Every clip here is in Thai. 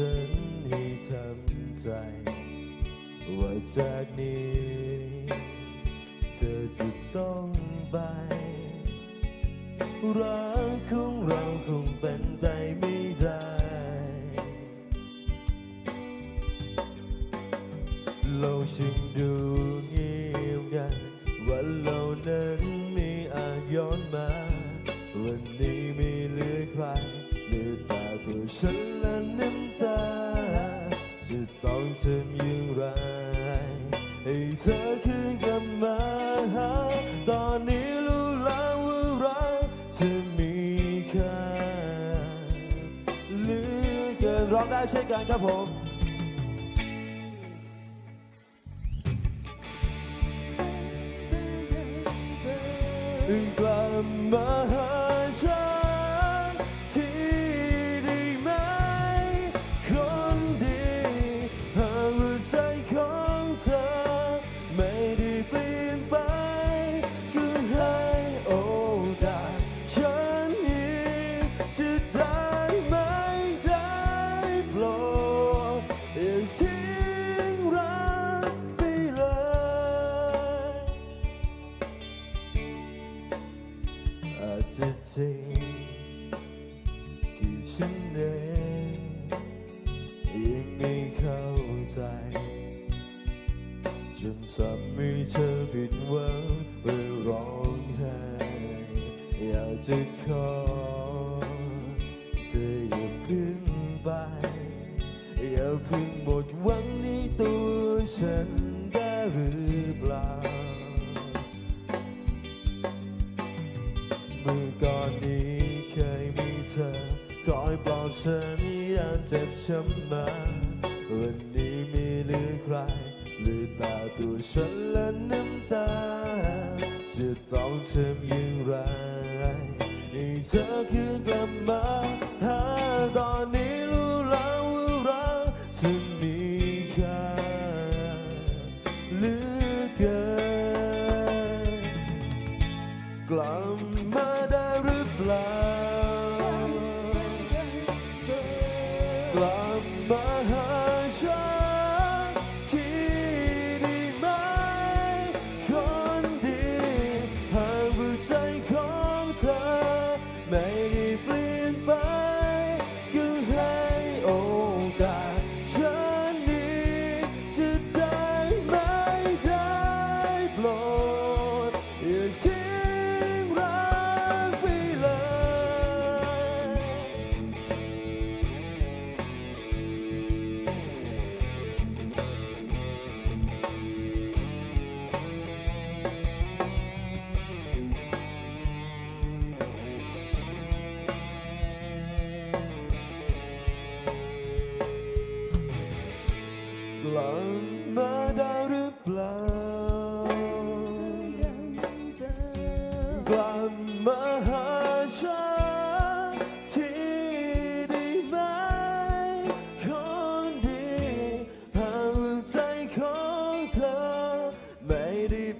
ฉันให้ทำใจ ว่าจากนี้ ร้องได้เช่นกันครับผมกลับมาหาฉันที่ได้ไหม คนดีหากว่าใจของเธอ ไม่ได้เปลี่ยนไป ก็ให้โอกาสฉันอีกจะได้ จะขอเธออย่าพึ่งไป อย่าพึ่งหมดหวังในตัวฉันได้หรือเปล่า เมื่อก่อนนี้เคยมีเธอ คอยปลอบฉันยามเจ็บช้ำมาวันนี้ม่เหลือใครหลือต่ตัวฉันและน้ำตา จะต้องทำอย่างไรให้ เธอคืนกลับมา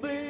ไ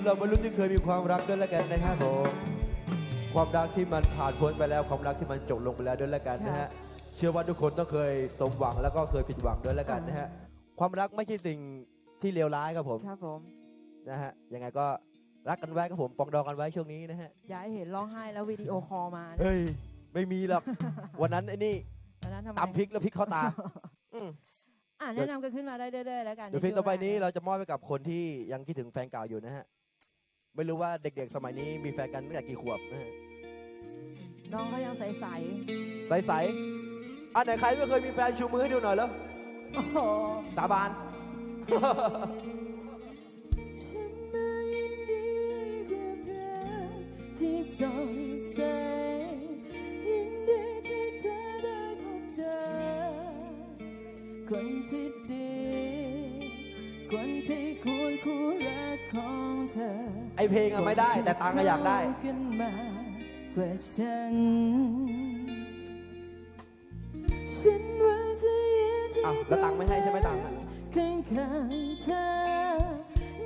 ำหรับวัยรุ่นที่เคยมีความรักด้วยแล้วกันนะครับผมความรักที่มันผ่านพ้นไปแล้วความรักที่มันจบลงไปแล้วด้วยแล้วกันนะฮะค่ะเชื่อว่าทุกคนต้องเคยสมหวังแล้วก็เคยผิดหวังด้วยแล้วกันนะฮะความรักไม่ใช่สิ่งที่เลวร้ายครับผมครับผมนะฮะยังไงก็รักกันไว้ครับผมปองดองกันไว้ช่วงนี้นะฮะอย่าให้เห็นร้องไห้แล้ววิดีโอคอลมานะเฮ้ยไม่มีหรอกวันนั้นไอ้นี่ตอนนั้นทำไมตำพริกแล้วพริกเข้าตาอืมอ่าแนะนำกันขึ้นมาได้เรื่อยๆแล้วกันเดี๋ยวเพลงต่อไปนี้ในช่วงวลเราจะมอบไปกับคนที่ยังคิดถึงแฟนเก่าอยู่นะฮะ ไม่รู้ว่าเด็กๆ สมัยนี้มีแฟนกันตั้งแต่กี่ขวบนะฮะน้องเขายังใสใสๆอันไหนใครไม่เคยมีแฟนชูมือให้ดูหน่อยแล้ว ๆโอ้โห สาบาน อไอเพลงอะไม่ได้ แต่ตังค์อะอยากได้กันมากว่าฉัน ฉันว่าจะยืนที่อ้าวแล้วตังค์ไม่ให้ใช่ไหมตังค์อะ ข้างข้างๆเธอ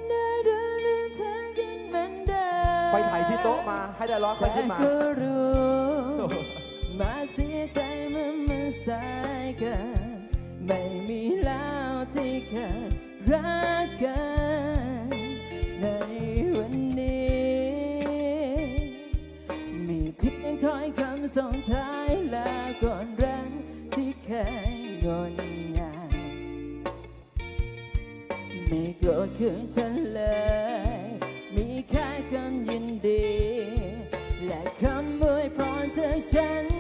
ได้เดินเดินทางกันเหมือนเดิมไปถ่ายที่โต๊ะมาให้ได้ร้อยค่อยขึ้นมาแต่ก็รู้ มาเสียใจเมื่อมันสายเกินไม่มีแล้วที่เคยรักกันใน ส่งท้ายลาก่อนรักที่แค่งดงานไม่โกรธคืนเธอเลย มีแค่คำยินดี และคำอวยพรจากฉัน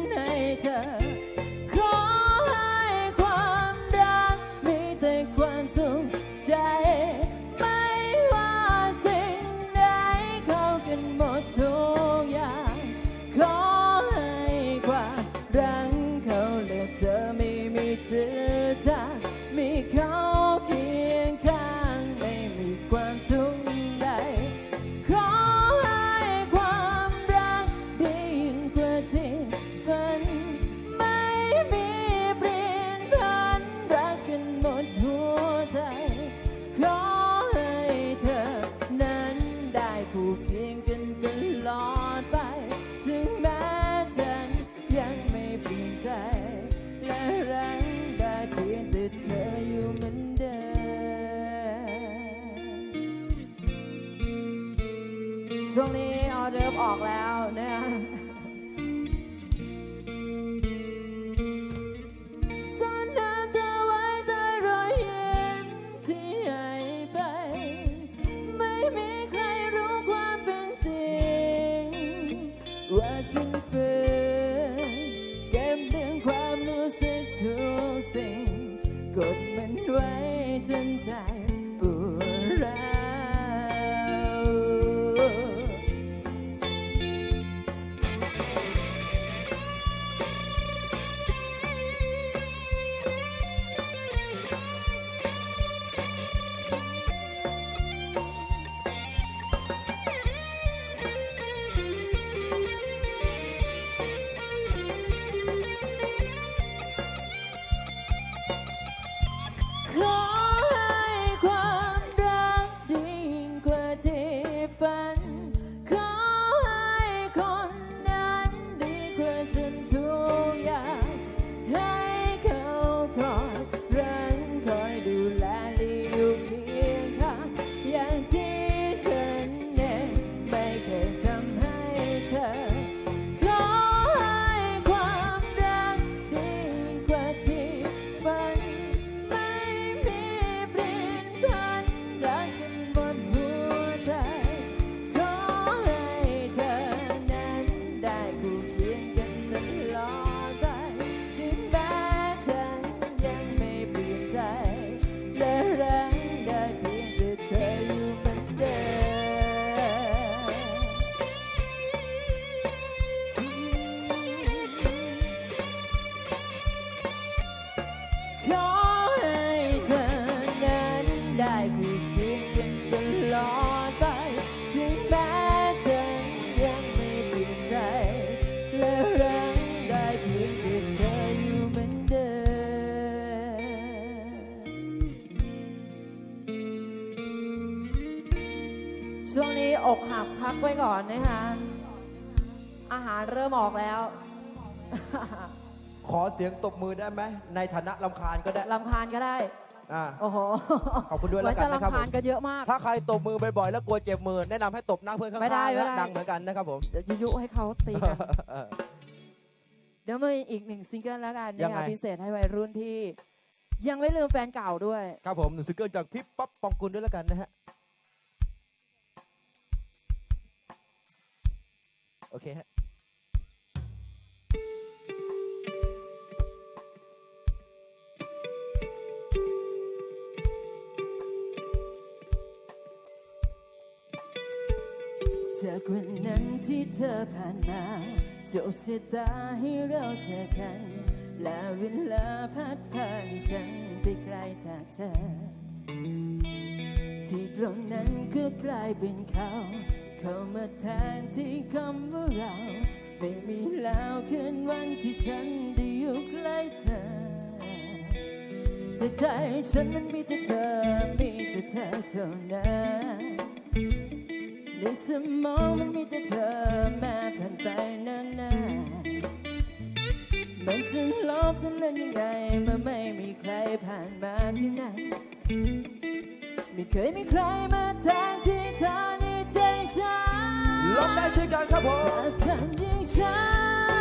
อกหักพักไว้ก่อนนะคะ อาหารเริ่มออกแล้ว ขอเสียงตบมือได้ไหมในฐานะลำคาญก็ได้ลำคาญก็ได้ อ่า โอ้โหขอบคุณด้วยเหมืแล้อนวกัจะนนะครับลำคาญผมกันเยอะมาก ถ้าใครตบมือบ่อยๆแล้วกลัวเจ็บมือ แนะนำให้ตบนั่งเพื่อนข้างไม่ได้ๆไม่นะได้ ดังเหมือนกันนะครับผม เดี๋ยวยุให้เขาตีกัน เดี๋ยวมีอีกหนึ่งซิงเกิลแล้วกันยันะงไง คะพิเศษให้วัยรุ่นที่ ยังไม่ลืมแฟนเก่าด้วย ครับผมหนึ่งซิงเกิลจากพี่ป๊อปปองกุลด้วยแล้วกันนะฮะ โอเคฮะจากวันนั้นที่เธอผ่านมาโชคชะตาให้เราเจอกัน และเวลาพัดพาให้ฉันไปไกลจากเธอ ที่ตรงนั้นก็กลายเป็นเขา เข้ามาแทนที่คำว่าเรา ไม่มีแล้วคืนวันที่ฉันได้อยู่ใกล้เธอ แต่ใจฉันมันมีแต่เธอ มีแต่เธอเท่านั้นในสมองมันมีแต่เธอแม้ผ่านไปนานๆมันจะลบจะเล่นยังไงเมื่อไม่มีใครผ่านมาที่ไหน ไม่เคยมีใครมาแทนที่เธอ ในใจฉันลองได้ช่วยกันครับผมแต่เธอยิ่งชัด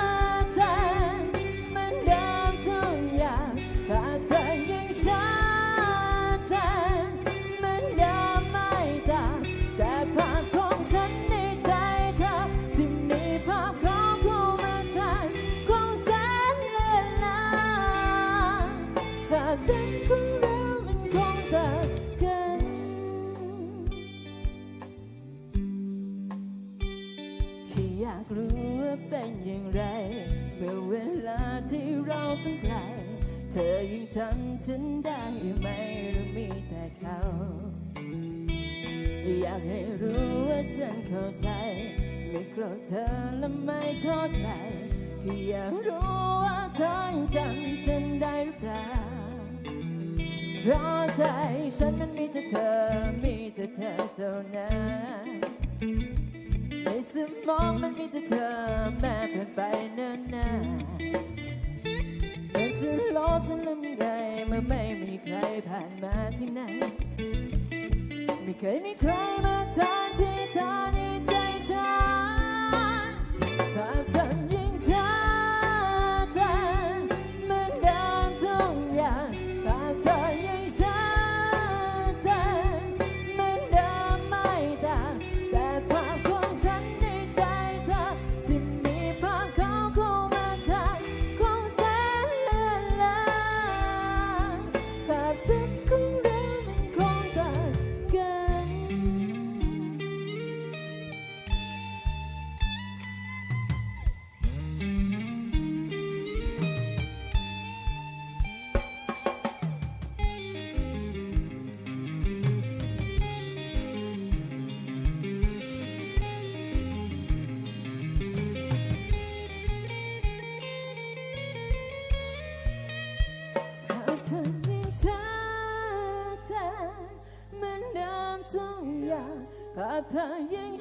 ฉันเข้าใจ ไม่โกรธเธอและไม่โทษใครค่ออยากรู้ว่าเธอยังจำฉันได้หรือเปล่าเพราะใจฉันมันมีแต่เธอ มีแต่เธอเท่านั้นในสมองมันมีแต่เธอแม้ผ่านไปเนิ่นนานมันจะลบจะลืมยังไงเมื่อไม่มีใครผ่านมาที่ไหน ไม่เคยมีใครมาแทนที่เธอ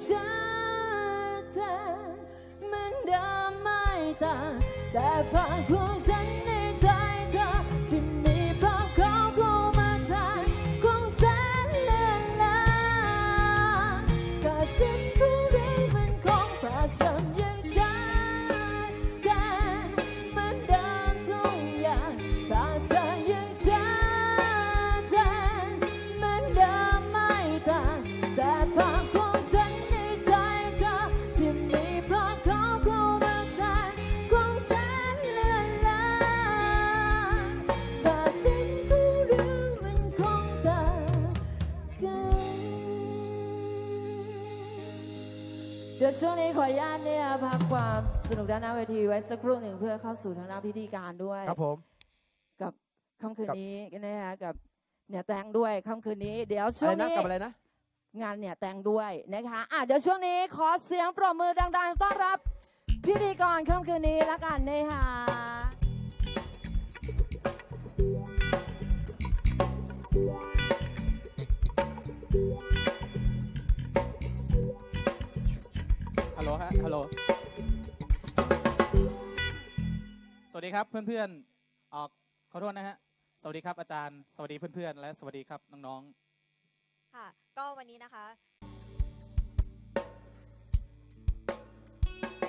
อยิ่งชัดเจนเหมือนเดิมไม่ต่างแต่ภาพของฉันในใจเธอ ญาตเนี่ยพักความสนุกด้านหน้าเวทีไว้สักครู่หนึ่งเพื่อเข้าสู่ทางด้านพิธีการด้วยครับผม กับค่ำคืนกับนี้นะคะกับเนี่ยแตงด้วยค่ำคืนนี้ เดี๋ยวอะช่วไรงนะนี้กับอะไรนะงานเนี่ยแตงด้วยนะคะอะเดี๋ยวช่วงนี้ขอเสียงปรบมือดังๆต้อนรับ พิธีกรค่ำคืนนี้ละกันนะคะ ลโหลฮะ ฮัลโหล สวัสดีครับเพื่อนๆออกขอโทษนะฮะ สวัสดีครับอาจารย์ สวัสดีเพื่อนๆ และสวัสดีครับน้องค่ะ ก็วันนี้นะคะ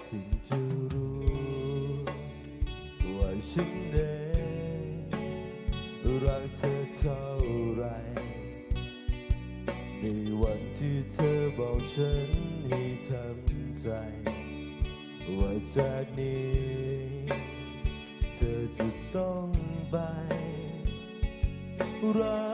ถึงจะรู้ว่าฉันเองรักเธอเท่าไรในวันที่เธอบอกฉันให้ทำ ใจ ว่าจากนี้ เธอจะต้องไปรัก